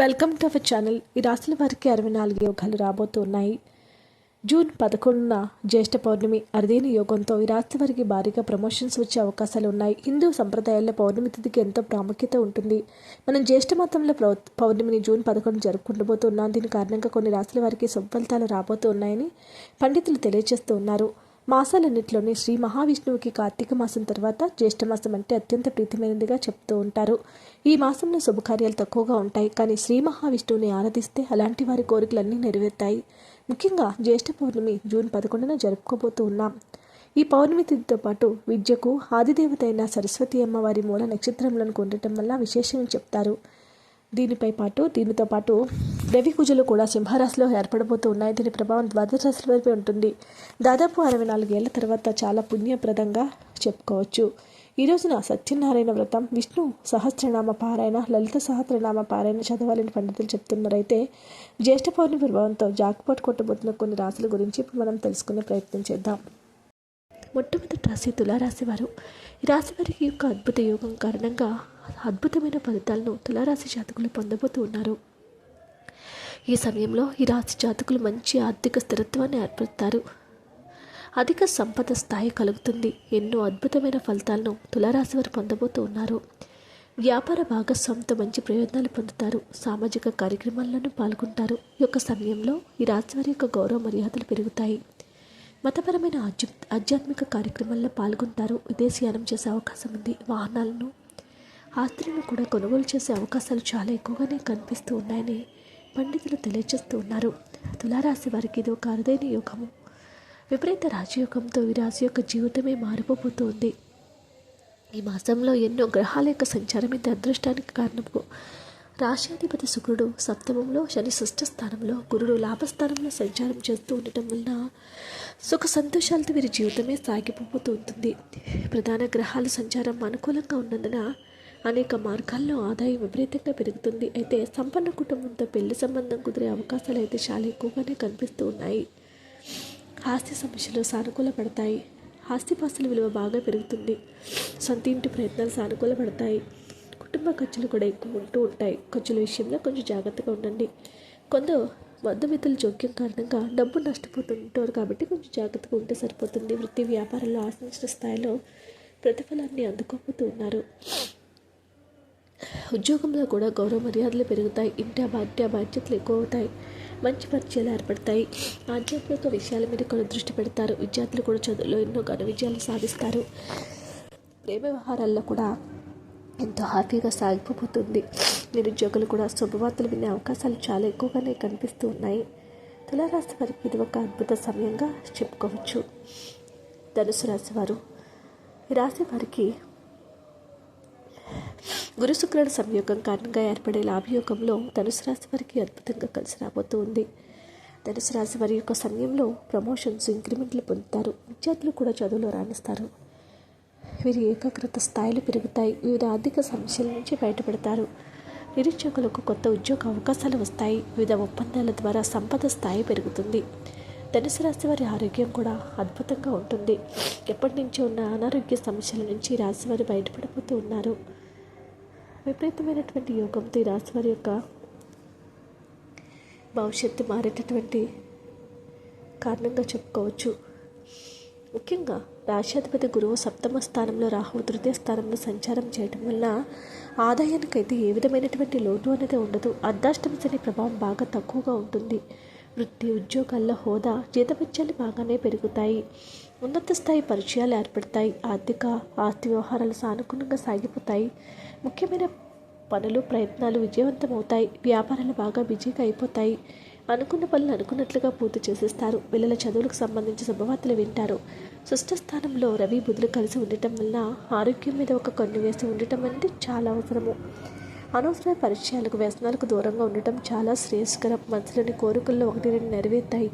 Welcome to our channel. ఈ రాశుల వారికి అరవై నాలుగు యోగాలు రాబోతున్నాయి. జూన్ పదకొండున జ్యేష్ఠ పౌర్ణమి అరుదైన యోగంతో ఈ రాశి వారికి భారీగా ప్రమోషన్స్ వచ్చే అవకాశాలు ఉన్నాయి. హిందూ సంప్రదాయాల్లో పౌర్ణమి తిథికి ఎంతో ప్రాముఖ్యత ఉంటుంది. మనం జ్యేష్ఠ మాతంలో ప్రౌ- పౌర్ణమిని జూన్ పదకొండు జరుపుకుంటూ దీని కారణంగా కొన్ని రాశుల వారికి సుఫలితాలు రాబోతున్నాయని పండితులు తెలియజేస్తూ ఉన్నారు. మాసాలన్నింటిలోని శ్రీ మహావిష్ణువుకి కార్తీక మాసం తర్వాత జ్యేష్ఠమాసం అంటే అత్యంత ప్రీతిమైనదిగా చెప్తూ ఉంటారు. ఈ మాసంలో శుభకార్యాలు తక్కువగా ఉంటాయి కానీ శ్రీ మహావిష్ణువుని ఆరాధిస్తే అలాంటి వారి కోరికలన్నీ నెరవేరుతాయి. ముఖ్యంగా జ్యేష్ఠ పౌర్ణమి జూన్ పదకొండున జరుపుకోబోతూ ఉన్నాం. ఈ పౌర్ణమి తిథితో పాటు విద్యకు ఆదిదేవత అయిన సరస్వతి అమ్మవారి మూల నక్షత్రంలను ఉండటం వల్ల విశేషమని చెప్తారు. దీనిపై పాటు దీనితో పాటు రవి పూజలు కూడా సింహరాశిలో ఏర్పడబోతూ ఉన్నాయి దీని ప్రభావం ద్వాదశ వైపు ఉంటుంది. దాదాపు అరవై నాలుగేళ్ళ తర్వాత చాలా పుణ్యప్రదంగా చెప్పుకోవచ్చు. ఈ రోజున సత్యనారాయణ వ్రతం విష్ణు సహస్రనామ పారాయణ లలిత సహస్రనామ పారాయణ చదవాలని పండితులు చెప్తున్నారైతే జ్యేష్ఠ పౌర్ణమి ప్రభావంతో జాక్పాట్ కొట్టబోతున్న కొన్ని రాశుల గురించి ఇప్పుడు మనం తెలుసుకునే ప్రయత్నం చేద్దాం. మొట్టమొదటి రాశి తులారాశి వారు. ఈ రాశి వారికి యొక్క అద్భుత యోగం కారణంగా అద్భుతమైన ఫలితాలను తులారాశి జాతకులు పొందబోతూ ఉన్నారు. ఈ సమయంలో ఈ రాశి జాతకులు మంచి ఆర్థిక స్థిరత్వాన్ని ఏర్పడతారు అధిక సంపద స్థాయి కలుగుతుంది. ఎన్నో అద్భుతమైన ఫలితాలను తులారాశి వారు పొందబోతూ ఉన్నారు. వ్యాపార భాగస్వామితో మంచి ప్రయోజనాలు పొందుతారు. సామాజిక కార్యక్రమాల్లోనూ పాల్గొంటారు. ఈ యొక్క సమయంలో ఈ రాశి వారి యొక్క గౌరవ మర్యాదలు పెరుగుతాయి. మతపరమైన ఆధ్య ఆధ్యాత్మిక కార్యక్రమాల్లో పాల్గొంటారు. విదేశీయానం చేసే అవకాశం ఉంది. వాహనాలను ఆస్తిలను కూడా కొనుగోలు చేసే అవకాశాలు చాలా ఎక్కువగానే కనిపిస్తూ ఉన్నాయని పండితులు తెలియజేస్తూ ఉన్నారు. తులారాశి వారికి ఇది ఒక అరుదైన యోగము. విపరీత రాజయోగంతో ఈ రాశి యొక్క జీవితమే మారిపోబోతోంది ఈ మాసంలో ఎన్నో గ్రహాల యొక్క సంచారం ఇది అదృష్టానికి కారణము రాష్ట్రాధిపతి శుక్రుడు సప్తమంలో శని షష్ఠ స్థానంలో గురుడు లాభస్థానంలో సంచారం చేస్తూ ఉండటం వలన సుఖ సంతోషాలతో వీరి జీవితమే సాగిపోతూ ఉంటుంది. ప్రధాన గ్రహాల సంచారం అనుకూలంగా ఉన్నందున అనేక మార్గాల్లో ఆదాయం విపరీతంగా పెరుగుతుంది. అయితే సంపన్న కుటుంబంతో పెళ్ళి సంబంధం కుదిరే అవకాశాలు అయితే చాలా ఎక్కువగానే కనిపిస్తూ ఉన్నాయి. ఆస్తి సమస్యలు సానుకూల పడతాయి. ఆస్తిపాస్తుల విలువ బాగా పెరుగుతుంది. సొంత ఇంటి ప్రయత్నాలు సానుకూల పడతాయి. కుటుంబ ఖర్చులు కూడా ఎక్కువ ఉంటూ ఉంటాయి. ఖర్చుల విషయంలో కొంచెం జాగ్రత్తగా ఉండండి. కొందరు మధ్యమితుల జోక్యం కారణంగా డబ్బు నష్టపోతుంటారు కాబట్టి కొంచెం జాగ్రత్తగా ఉంటే సరిపోతుంది. వృత్తి వ్యాపారంలో ఆశించిన స్థాయిలో ప్రతిఫలాన్ని అందుకోబోతూ ఉన్నారు. ఉద్యోగంలో కూడా గౌరవ మర్యాదలు పెరుగుతాయి. ఇంటి బాధ్య బాధ్యతలు ఎక్కువ అవుతాయి మంచి పరిచయాలు ఏర్పడతాయి. ఆధ్యాత్మిక విషయాల మీద కూడా దృష్టి పెడతారు. విద్యార్థులు కూడా చదువులో ఎన్నో ఘన విజయాలు సాధిస్తారు. ప్రేమ వ్యవహారాల్లో కూడా ఎంతో హ్యాపీగా సాగిపోతుంది. నిరుద్యోగులు కూడా శుభవార్తలు వినే అవకాశాలు చాలా ఎక్కువగానే కనిపిస్తూ ఉన్నాయి. తులారాశి వారికి ఇది ఒక అద్భుత సమయంగా చెప్పుకోవచ్చు. ధనుసు రాశి వారు ఈ రాశి వారికి గురు శుక్రుడు సంయోగం కారణంగా ఏర్పడే లాభయోగంలో ధనుసు రాశి వారికి అద్భుతంగా కలిసి రాబోతూ ఉంది. ధనుసు రాశి వారి యొక్క సమయంలో ప్రమోషన్స్ ఇంక్రిమెంట్లు పొందుతారు. విద్యార్థులు కూడా చదువులో రాణిస్తారు. వీరి ఏకాగ్రత స్థాయిలు పెరుగుతాయి. వివిధ ఆర్థిక సమస్యల నుంచి బయటపడతారు. నిరీక్షకులకు కొత్త ఉద్యోగ అవకాశాలు వస్తాయి. వివిధ ఒప్పందాల ద్వారా సంపద స్థాయి పెరుగుతుంది. ధనుసు రాశి వారి ఆరోగ్యం కూడా అద్భుతంగా ఉంటుంది. ఎప్పటి నుంచి ఉన్న అనారోగ్య సమస్యల నుంచి రాశి వారు బయటపడిపోతూ ఉన్నారు. విపరీతమైనటువంటి యోగంతో ఈ రాశి వారి యొక్క భవిష్యత్తు మారేటటువంటి కారణంగా చెప్పుకోవచ్చు. ముఖ్యంగా రాష్ట్రాధిపతి గురువు సప్తమ స్థానంలో రాహువు తృతీయ స్థానంలో సంచారం చేయటం వల్ల ఆదాయానికైతే ఏ విధమైనటువంటి లోటు అనేది ఉండదు. అర్ధాష్టమ శని ప్రభావం బాగా తక్కువగా ఉంటుంది. వృత్తి ఉద్యోగాల్లో హోదా జీతభత్యాలు బాగానే పెరుగుతాయి. ఉన్నత స్థాయి పరిచయాలు ఏర్పడతాయి. ఆర్థిక ఆస్తి వ్యవహారాలు సానుకూలంగా సాగిపోతాయి. ముఖ్యమైన పనులు ప్రయత్నాలు విజయవంతమవుతాయి. వ్యాపారాలు బాగా బిజీగా అయిపోతాయి. అనుకున్న పనులు అనుకున్నట్లుగా పూర్తి చేసేస్తారు. పిల్లల చదువులకు సంబంధించి శుభవార్తలు వింటారు. సుష్ట స్థానంలో రవి బుధులు కలిసి ఉండటం వల్ల ఆరోగ్యం మీద ఒక కన్ను వేసి ఉండటం అనేది చాలా అవసరము. అనవసర పరిచయాలకు వ్యసనాలకు దూరంగా ఉండటం చాలా శ్రేయస్కరం. మనసులోని కోరికల్లో ఒకటి రెండు నెరవేరుతాయి.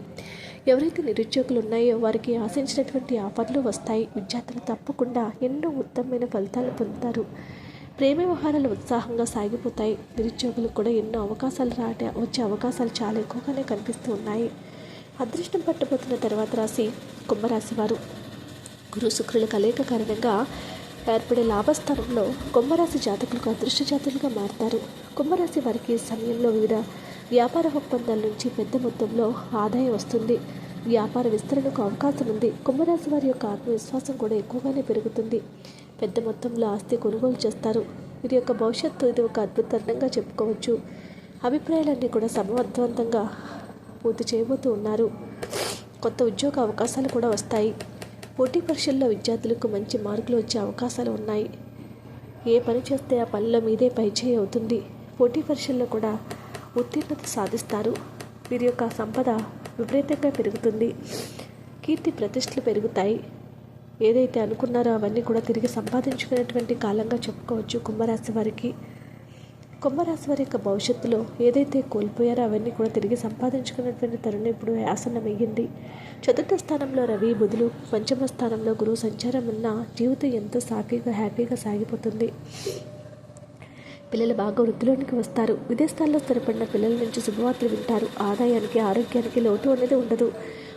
ఎవరైతే నిరుద్యోగులు ఉన్నాయో వారికి ఆశించినటువంటి ఆఫర్లు వస్తాయి. విద్యార్థులు తప్పకుండా ఎన్నో ఉత్తమమైన ఫలితాలు పొందుతారు. ప్రేమ వ్యవహారాలు ఉత్సాహంగా సాగిపోతాయి. నిరుద్యోగులకు కూడా ఎన్నో అవకాశాలు రాటే వచ్చే అవకాశాలు చాలా ఎక్కువగానే కనిపిస్తూ ఉన్నాయి. అదృష్టం పట్టబోతున్న తర్వాత రాశి కుంభరాశి వారు గురు శుక్రుల కలయిక కారణంగా ఏర్పడే లాభస్థానంలో కుంభరాశి జాతకులకు అదృష్ట జాతకులుగా మారుతారు. కుంభరాశి వారికి సమయంలో వివిధ వ్యాపార ఒప్పందాల నుంచి పెద్ద మొత్తంలో ఆదాయం వస్తుంది. వ్యాపార విస్తరణకు అవకాశం ఉంది. కుంభరాశి వారి యొక్క ఆత్మవిశ్వాసం కూడా ఎక్కువగానే పెరుగుతుంది. పెద్ద మొత్తంలో ఆస్తి కొనుగోలు చేస్తారు. వీరి యొక్క భవిష్యత్తు ఇది ఒక అద్భుతంగా చెప్పుకోవచ్చు. అభిప్రాయాలన్నీ కూడా సమర్థవంతంగా పూర్తి చేయబోతూ ఉన్నారు. కొత్త ఉద్యోగ అవకాశాలు కూడా వస్తాయి. పోటీ పరీక్షల్లో విద్యార్థులకు మంచి మార్కులు వచ్చే అవకాశాలు ఉన్నాయి. ఏ పని చేస్తే ఆ పనిలో మీదే పైచేయి అవుతుంది. పోటీ పరీక్షల్లో కూడా ఉత్తీర్ణత సాధిస్తారు. వీరి యొక్క సంపద విపరీతంగా పెరుగుతుంది. కీర్తి ప్రతిష్టలు పెరుగుతాయి. ఏదైతే అనుకున్నారో అవన్నీ కూడా తిరిగి సంపాదించుకునేటువంటి కాలంగా చెప్పుకోవచ్చు కుంభరాశి వారికి. కుంభరాశి వారి యొక్క భవిష్యత్తులో ఏదైతే కోల్పోయారో అవన్నీ కూడా తిరిగి సంపాదించుకున్నటువంటి తరుణం ఇప్పుడు ఆసన్నమయ్యింది. చతుర్థ స్థానంలో రవి బుధులు పంచమ స్థానంలో గురువు సంచారం ఉన్న జీవితం ఎంతో సాఫీగా హ్యాపీగా సాగిపోతుంది. పిల్లలు బాగా వృద్ధిలోనికి వస్తారు. విదేశాల్లో స్థిరపడిన పిల్లల నుంచి శుభవార్తలు వింటారు. ఆదాయానికి ఆరోగ్యానికి లోటు అనేది ఉండదు.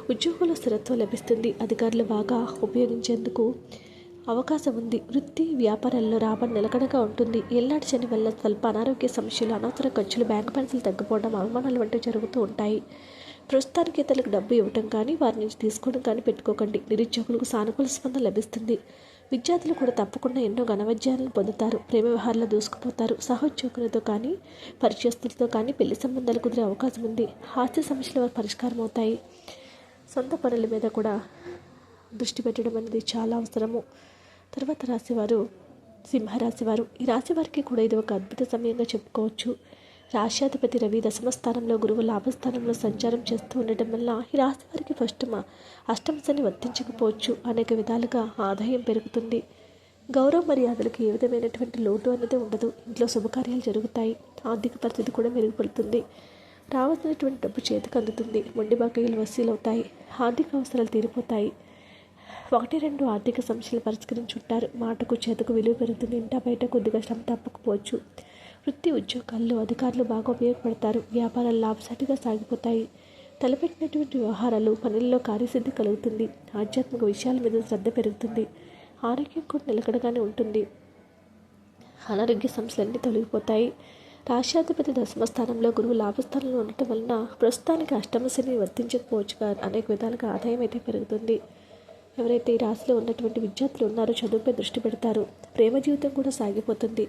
ఉద్యోగంలో స్థిరత్వం లభిస్తుంది. అధికారులు బాగా ఉపయోగించేందుకు అవకాశం ఉంది. వృత్తి వ్యాపారాల్లో రాబడి నిలకడగా ఉంటుంది. ఎల్లాటి శని వల్ల స్వల్ప అనారోగ్య సమస్యలు అనవసర ఖర్చులు బ్యాంక్ పన్సులు తగ్గిపోవడం అవమానాలు వంటివి జరుగుతూ ఉంటాయి. ప్రస్తుతానికి ఇతరులకు డబ్బు ఇవ్వటం కానీ వారి నుంచి తీసుకోవడం కానీ పెట్టుకోకండి. నిరుద్యోగులకు సానుకూల స్పందన లభిస్తుంది. విద్యార్థులు కూడా తప్పకుండా ఎన్నో ఘనవిజయాలను పొందుతారు. ప్రేమ వ్యవహారాలు దూసుకుపోతారు. సహోద్యోగులతో కానీ పరిచయస్తులతో కానీ పెళ్ళి సంబంధాలు కుదిరే అవకాశం ఉంది. హాస్య సమస్యల వారు పరిష్కారం అవుతాయి. సొంత పనుల మీద కూడా దృష్టి పెట్టడం అనేది చాలా అవసరము. తర్వాత రాశివారు సింహరాశివారు. ఈ రాశి వారికి కూడా ఇది ఒక అద్భుత సమయంగా చెప్పుకోవచ్చు. రాశ్యాధిపతి రవి దశమ స్థానంలో గురువు లాభస్థానంలో సంచారం చేస్తూ ఉండటం వల్ల ఈ రాశి వారికి ఫస్ట్ మా అష్టమ శని వర్తించకపోవచ్చు అనేక విధాలుగా ఆదాయం పెరుగుతుంది. గౌరవ మర్యాదలకు ఏ విధమైనటువంటి లోటు అనేది ఉండదు. ఇంట్లో శుభకార్యాలు జరుగుతాయి. ఆర్థిక పరిస్థితి కూడా మెరుగుపడుతుంది. రావాల్సినటువంటి డబ్బు చేతికి అందుతుంది. మొండి బాకీలు వసూలవుతాయి. ఆర్థిక అవసరాలు తీరిపోతాయి. ఒకటి రెండు ఆర్థిక సమస్యలు పరిష్కరించుంటారు. మాటకు చేతకు విలువ పెరుగుతుంది. ఇంట బయట కొద్దిగా శ్రమ తప్పకపోవచ్చు. వృత్తి ఉద్యోగాల్లో అధికారులు బాగా ఉపయోగపడతారు. వ్యాపారాలు లాభసాటిగా సాగిపోతాయి. తలపెట్టినటువంటి వ్యవహారాలు పనుల్లో కార్యసిద్ధి కలుగుతుంది. ఆధ్యాత్మిక విషయాల మీద శ్రద్ధ పెరుగుతుంది. ఆరోగ్యం కూడా నిలకడగానే ఉంటుంది. అనారోగ్య సమస్యలన్నీ తొలగిపోతాయి. రాష్ట్రాధిపతి దశమ స్థానంలో గురువు లాభస్థానంలో ఉండటం వలన ప్రస్తుతానికి అష్టమ వర్తించకపోవచ్చు వర్తించకపోవచ్చుగా అనేక విధాలుగా ఆదాయం అయితే పెరుగుతుంది. ఎవరైతే ఈ రాశిలో ఉన్నటువంటి విద్యార్థులు ఉన్నారో చదువుపై దృష్టి పెడతారు. ప్రేమ జీవితం కూడా సాగిపోతుంది.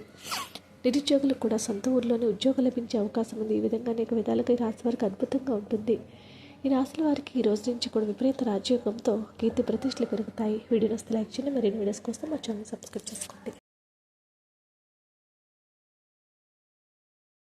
నిరుద్యోగులకు కూడా సొంత ఊర్లోనే ఉద్యోగం లభించే అవకాశం ఉంది. ఈ విధంగా అనేక విధాలుగా ఈ రాశి వారికి అద్భుతంగా ఉంటుంది. ఈ రాశుల వారికి ఈ రోజు నుంచి కూడా విపరీత రాజ్యోగంతో కీర్తి ప్రతిష్టలు పెరుగుతాయి. వీడియో లైక్ చేయండి. మరిన్ని వీడియోస్ కోసం మా ఛానల్ సబ్స్క్రైబ్ చేసుకోండి.